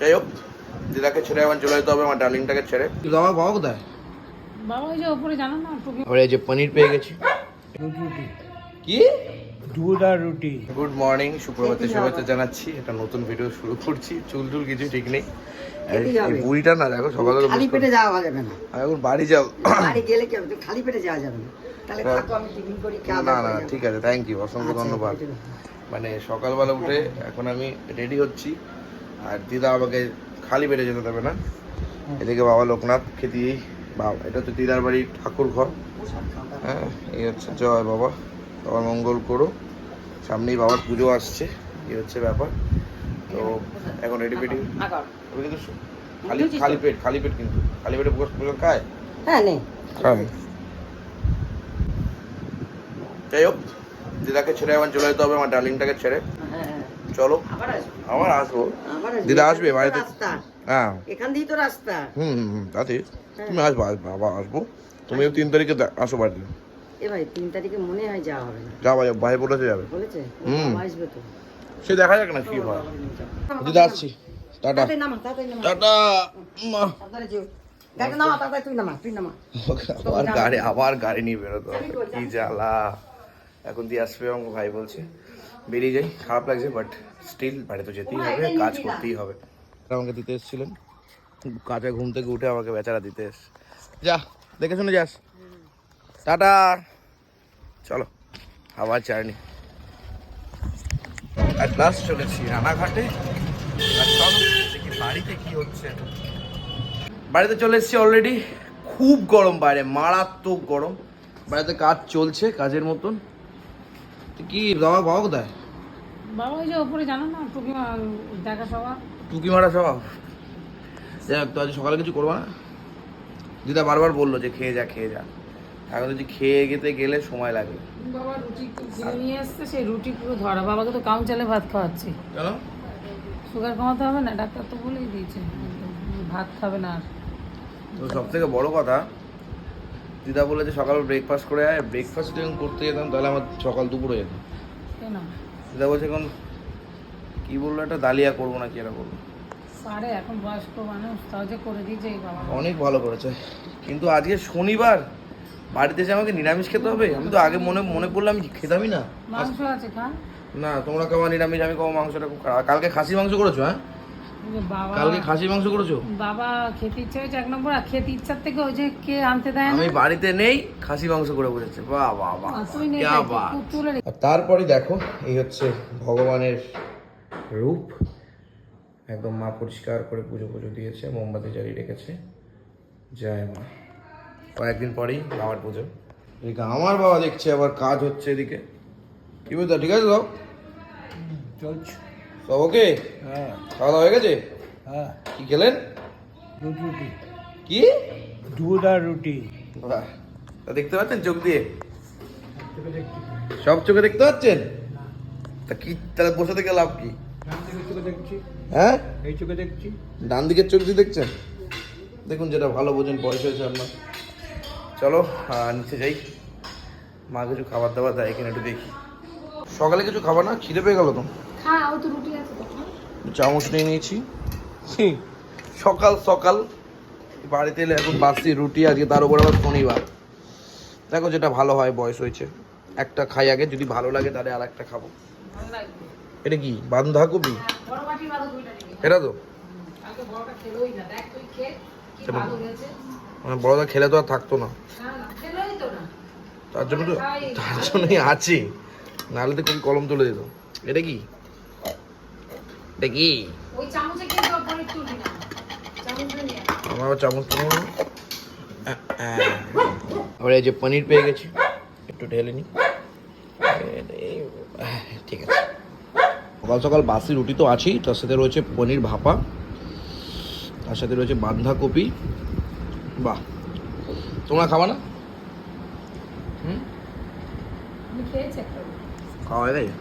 যাই হোক দিদাকে ছেড়ে আমার চলে যেতে হবে আমার ডার্লিংটাকে ছেড়ে। আমার বাবা কোথায়? বাবা ওই যে ওপরে জানো না টুকি আমরা এই যে পনির পেয়ে গেছি। কি? দুধ আর রুটি। গুড মর্নিং শুভেচ্ছা জানাচ্ছি। একটা নতুন ভিডিও শুরু করছি। চুল টুল কিছু ঠিক নেই। বুড়িটা না দেখো সকালে খালি পেটে যাওয়া যাবে না। এখন বাড়ি যাও বাড়ি গেলে কি হবে? খালি পেটে যাওয়া যাবে না। তাহলে হ্যাঁ। থাকো আমি টিফিন করি না না ঠিক আছে থ্যাংক ইউ অসংখ্য আচ্ছা, ধন্যবাদ। মানে সকালবেলা উঠে এখন আমি রেডি হচ্ছি। আর দিদা আমাকে খালি পেটে যেতে দেবে না। এদিকে বাবা লোকনাথ খেতে বাবা এটা হচ্ছে দিদার বাড়ির ঠাকুর ঘর। হ্যাঁ এই হচ্ছে জয় বাবা বাবার মঙ্গল করো সামনেই বাবার পুজো আসছে এই হচ্ছে ব্যাপার। তো এখন রেডি পেডি কিন্তু খালি খালি পেট খালি পেট কিন্তু। খালি পেটে পুজো পুজো খায়? হ্যাঁ নেই যাই হোক দিদাকে ছেড়ে আমার চলে যেতে হবে আমার ডার্লিংটাকে ছেড়ে। চলো। আবার আসব। দিদা আসবে বাড়িতে? রাস্তা। হ্যাঁ। এখান দিয়েই তো রাস্তা। হুম হুম হুম তাতে। তুমি আসব আসব আবার আসব। তুমিও তিন তারিখে আসো বাড়িতে। এ ভাই তিন তারিখে মনে হয় যাওয়া হবে না। যা ভাই ভাই বলেছে যাবে। বলেছে? হুম। আসবে তো। সে দেখা যাক না কি হয়। দিদা আসছি। টাটা। টাটা। মা। গাড়ি আবার গাড়ি আবার গাড়ি নিয়ে বেরোতে কি জ্বালা। এখন দিয়ে আসবে ভাই বলছে। বেরিয়ে যাই খারাপ লাগছে বাট স্টিল বাড়ি তো যেতেই হবে কাজ করতেই হবে। আমাকে দিতে এসেছিলেন। কাঁচা ঘুম থেকে উঠে আমাকে বেচারা দিতে এস। যা দেখে শুনে যাস। টাটা। চলো আবার জার্নি আর লাস্ট চলেছি রানাঘাটে। আর চলো দেখি বাড়িতে কি হচ্ছে। বাড়িতে চলে এসেছি অলরেডি খুব গরম বাইরে মারাত্মক গরম। বাড়িতে কাজ চলছে কাজের মতন। কি বাবা বাবা কোথায়? বাবা ওই যে ওপরে জানো না টুকি দেখা সবার টুকি মারা স্বভাব যাই হোক তো আজ সকালে কিছু করব না? দিদা বারবার বলল যে খেয়ে যা খেয়ে যা। এখন যদি খেয়ে গেতে গেলে সময় লাগবে বাবা রুটি কিনে নিয়ে এসছে সেই রুটি পুরো ধরা। বাবাকে তো কাউন্টালে ভাত খাওয়াচ্ছি। কেন? সুগার কমাতে হবে না? ডাক্তার তো বলেই দিয়েছে। ভাত খাবে না আর। তো সব থেকে বড় কথা দিদা বলেছে সকাল ব্রেকফাস্ট করে আয় ব্রেকফাস্ট যখন করতে যেতাম তাহলে আমার সকাল দুপুরে কেন? দিদা বলছে এখন কি বলল একটা দালিয়া করব না কি এটা করব? পারে এখন বয়স্ক মানুষ তাও যে করে দিয়েছে এই বাবা। অনেক ভালো করেছে। কিন্তু আজকে শনিবার বাড়িতে এসে আমাকে নিরামিষ খেতে হবে আমি তো আগে মনে মনে পড়ল আমি খেতামই না। মাংস আছে খা না তোমরা খাওয়া নিরামিষ আমি খাওয়া মাংসটা খুব কালকে খাসি মাংস করেছ হ্যাঁ? কালকে খাসি মাংস করেছ? বাবা খেতে ইচ্ছে হয়েছে এক নম্বর আর খেতে ইচ্ছার থেকে ওই যে কে আনতে দেয় না? আমি বাড়িতে নেই খাসি মাংস করে বসেছে। বাহ বাহ বাহ আর তারপরে দেখো এই হচ্ছে ভগবানের রূপ। একদম মা পরিষ্কার করে পুজো পুজো দিয়েছে মোমবাতি জ্বালিয়ে রেখেছে। জয় মা। কয়েকদিন পরেই বাবার পুজো। এদিকে আমার বাবা দেখছে আবার কাজ হচ্ছে এদিকে। কি বলতো ঠিক আছে সব চলছে। সব ওকে হ্যাঁ। খাওয়া দাওয়া হয়ে গেছে? হ্যাঁ। কি খেলেন? দুধ রুটি। কি? দুধ আর রুটি। বাহ, তা দেখতে পাচ্ছেন চোখ দিয়ে? সব চোখে দেখতে পাচ্ছেন? তা কি তাহলে বসে থেকে লাভ কি? হ্যাঁ? এই চোখে দেখছি। ডান দিকের চোখ দিয়ে দেখছেন? দেখুন যেটা ভালো বোঝেন বয়স হয়েছে আপনার। চলো নিচে যাই। মা কিছু খাবার দাবার দেয় এখানে একটু দেখি। সকালে কিছু খাবার না? খিদে পেয়ে গেল তো? তো রুটি আছে চামচ নিয়ে নিয়েছি। সকাল সকাল বাড়িতে এলে এখন বাসি রুটি আজকে তার উপর আবার শনিবার। দেখো যেটা ভালো হয় বয়স হয়েছে। একটা খাই আগে যদি ভালো লাগে তাহলে আর একটা খাব এটা কি বাঁধাকপি? দুইটা নিবি এটা তো? মানে বড়দা খেলে তো আর থাকতো না। তার জন্য তো তার জন্যই আছি। নাহলে তো কলম তুলে দিত। এটা কি? এটা কি ওই চামচে কিন্তু পরে তুলবি না চামচে নিয়ে আয়। আমার চামচ আহ। আবার এই যে পনির পেয়ে গেছি একটু ঢেলে নি ঠিক আছে। সকাল সকাল বাসি রুটি তো আছেই তার সাথে রয়েছে পনির ভাপা তার সাথে রয়েছে বাঁধাকপি। বাহ। তোমরা খাবা না? হুম খাওয়া হয়ে গেছে দিদা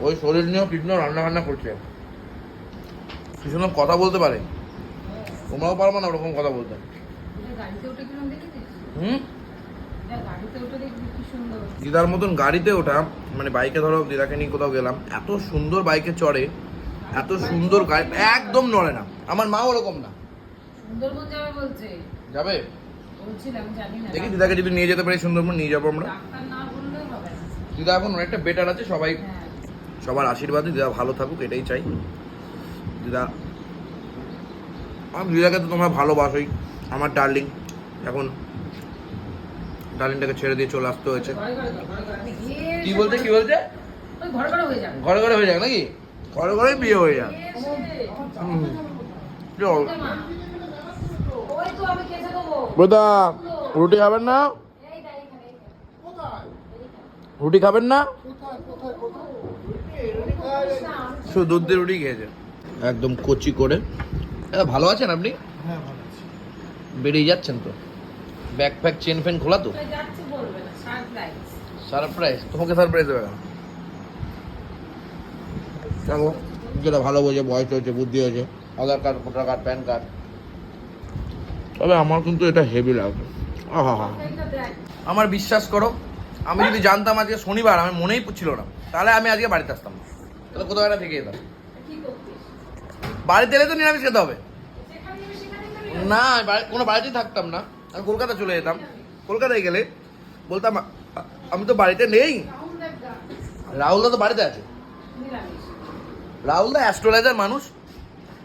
ওই শরীর নিয়েও কৃষ্ণ রান্না বান্না করছে। কৃষ্ণ কথা বলতে পারে। তোমরাও পারব না ওরকম কথা বলতে। হুম? দিদার মতন গাড়িতে ওঠা মানে বাইকে ধরো দিদাকে নিয়ে কোথাও গেলাম এত সুন্দর বাইকে চড়ে এত সুন্দর গাড়ি একদম নড়ে না। আমার মা ওরকম না। সুন্দরবন যাবে বলছে। যাবে? বলছিলাম জানি না। দেখি দিদাকে যদি নিয়ে যেতে পারি সুন্দরবন নিয়ে যাব আমরা ডাক্তার না বললেও হবে না দিদা এখন অনেকটা বেটার আছে সবাই সবার আশীর্বাদে দিদা ভালো থাকুক এটাই চাই। দিদা আমি দিদাকে তো তোমরা ভালোবাসোই। আমার ডার্লিং এখন ডার্লিংটাকে ছেড়ে দিয়ে চলে আসতে হয়েছে। ঘরে ঘরে ঘরে ঘরে ঘরে। কি বলতে কি বলতে ঘরে ঘরে হয়ে ঘরে ঘরে যাক নাকি? ঘরে ঘরেই বিয়ে হয়ে যাক বোদা রুটি খাবেন না। রুটি খাবেন না? শুধু দুধ দিয়ে রুটি খেয়েছে। একদম কচি করে। দাদা ভালো আছেন আপনি? হ্যাঁ বেরিয়ে যাচ্ছেন তো? ব্যাগ ফ্যাগ চেন ফেন খোলা তো? সারপ্রাইজ। তোমাকে সারপ্রাইজ দেবে চলো যেটা ভালো বোঝে বয়স হয়েছে বুদ্ধি হয়েছে। Aadhaar card voter card PAN card. তবে আমার কিন্তু এটা হেভি লাগবে আমার বিশ্বাস করো আমি যদি জানতাম আজকে শনিবার আমার মনেই ছিল না। তাহলে আমি আজকে বাড়িতে আসতাম না। তাহলে কোথাও একটা থেকে যেতাম। বাড়িতে এলে তো নিরামিষ খেতে হবে। না বাড়ি- কোনো বাড়িতেই থাকতাম না। আমি কলকাতা চলে যেতাম। কলকাতায় গেলে বলতাম আমি তো বাড়িতে নেই। রাহুলদা তো বাড়িতে আছে। রাহুলদা অ্যাস্ট্রোলাইজার মানুষ।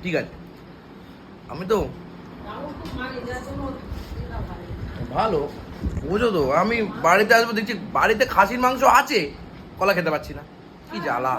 ঠিক আছে। আমি তো ভালো। বুঝো তো, আমি বাড়িতে আসব, দেখছি বাড়িতে খাসির মাংস আছে, কলা খেতে পাচ্ছি না কি জ্বালা